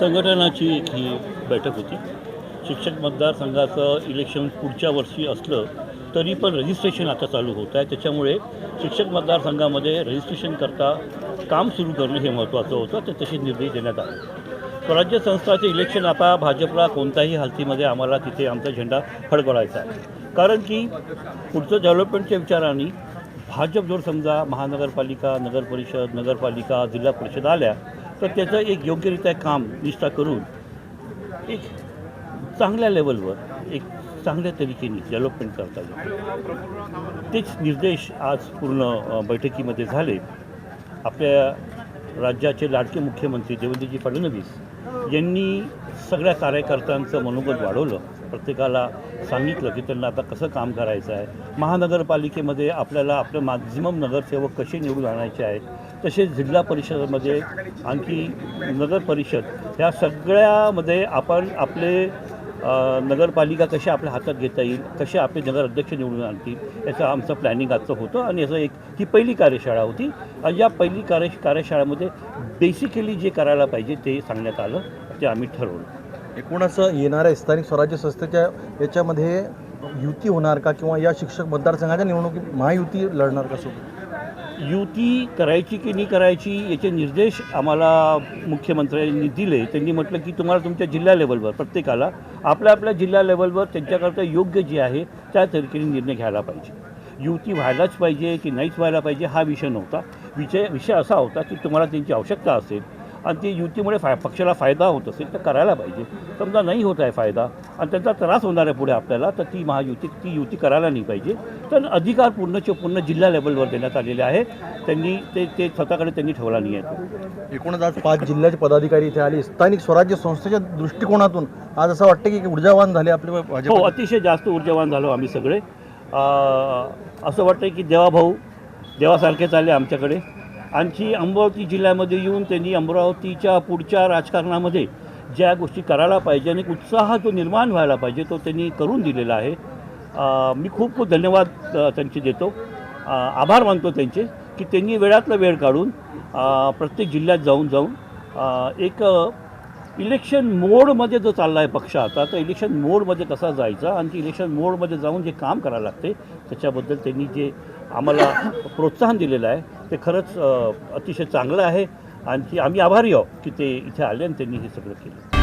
संघटनाची एक ही बैठक होती. शिक्षक मतदारसंघाचं इलेक्शन पुढच्या वर्षी असलं तरी पण रजिस्ट्रेशन आता चालू होत आहे. त्याच्यामुळे शिक्षक मतदारसंघामध्ये रजिस्ट्रेशन करता काम सुरू करणं हे महत्त्वाचं होतं. ते तसे निर्देश देण्यात आले. स्वराज्य संस्थाचे इलेक्शन आता भाजपला कोणत्याही हालतीमध्ये आम्हाला तिथे आमचा झेंडा फडकवायचा आहे. कारण की पुढचं डेव्हलपमेंटच्या विचाराने भाजप जर समजा महानगरपालिका नगरपरिषद नगरपालिका जिल्हा परिषद आल्या तर त्याचं एक योग्यरित्या काम निष्ठा करून एक चांगल्या लेवलवर एक चांगल्या तरीकेने डेव्हलपमेंट करता येईल. तेच निर्देश आज पूर्ण बैठकीमध्ये झाले. आपल्या राज्याचे लाडके मुख्यमंत्री देवेंद्रजी फडणवीस यांनी सगळ्या कार्यकर्त्यांचं मनोबल वाढवलं. प्रत्येकाला सांगितलं की त्यांना आता कसं काम करायचं आहे. महानगरपालिकेमध्ये आपल्याला आपलं मॅक्झिमम नगरसेवक कसे निवडून आणायचे आहेत तसेच जिल्हा परिषदेमध्ये आणखी नगर परिषद ह्या सगळ्यामध्ये आपण आपले नगरपालिका कशा आपल्या हातात घेता येईल कसे आपले नगर अध्यक्ष निवडून आणतील याचं आमचं प्लॅनिंग आजचं होतं. आणि याचं एक ही पहिली कार्यशाळा होती. आणि या पहिली कार्य कार्यशाळेमध्ये बेसिकली जे करायला पाहिजे ते सांगण्यात आलं ते आम्ही ठरवलं. एकूणच येणाऱ्या स्थानिक स्वराज्य संस्थेच्या याच्यामध्ये युती होणार का किंवा या शिक्षक मतदारसंघाच्या निवडणुकीत महायुती लढणार का सोबत? युती करायची की नाही करायची याचे निर्देश आम्हाला मुख्यमंत्र्यांनी दिले. त्यांनी म्हटलं की तुम्हाला तुमच्या जिल्हा लेवलवर प्रत्येकाला आपल्या आपल्या जिल्हा लेवलवर त्यांच्याकरता योग्य जे आहे त्या तरीकेने निर्णय घ्यायला पाहिजे. युती व्हायलाच पाहिजे की नाहीच व्हायला पाहिजे हा विषय नव्हता. विषय विषय असा होता की तुम्हाला त्यांची आवश्यकता असेल आणि ती युतीमुळे फाय पक्षाला फायदा होत असेल तर करायला पाहिजे. समजा नाही होत आहे फायदा आणि त्यांचा त्रास होणार आहे पुढे आपल्याला तर ती महायुती ती युती करायला नाही पाहिजे. तर अधिकार पूर्णचे पूर्ण जिल्हा लेवलवर देण्यात आलेले आहे. त्यांनी ते ते स्वतःकडे त्यांनी ठेवला नाही आहे एकूणच आज पाच जिल्ह्याचे पदाधिकारी इथे आले. स्थानिक स्वराज्य संस्थेच्या दृष्टिकोनातून आज असं वाटतं की ऊर्जावान झाले आपले हो अतिशय जास्त ऊर्जावान झालो आम्ही सगळे. असं वाटतं की देवाभाऊ देवासारखेच आले आमच्याकडे. आणखी अमरावती जिल्ह्यामध्ये येऊन त्यांनी अमरावतीच्या पुढच्या राजकारणामध्ये ज्या गोष्टी करायला पाहिजे आणि उत्साह जो निर्माण व्हायला पाहिजे तो त्यांनी करून दिलेला आहे. मी खूप खूप धन्यवाद त्यांचे देतो. आभार मानतो त्यांचे की त्यांनी वेळातला वेळ काढून प्रत्येक जिल्ह्यात जाऊन जाऊन एक इलेक्शन मोडमध्ये जो चालला आहे पक्ष आता तर इलेक्शन मोडमध्ये कसा जायचा आणि इलेक्शन मोडमध्ये जाऊन जे काम करायला लागते त्याच्याबद्दल त्यांनी जे आम्हाला प्रोत्साहन दिलेलं आहे ते खरंच अतिशय चांगलं आहे. आणखी आम्ही आभारी आहोत की ते इथे आले आणि त्यांनी हे सगळं केलं.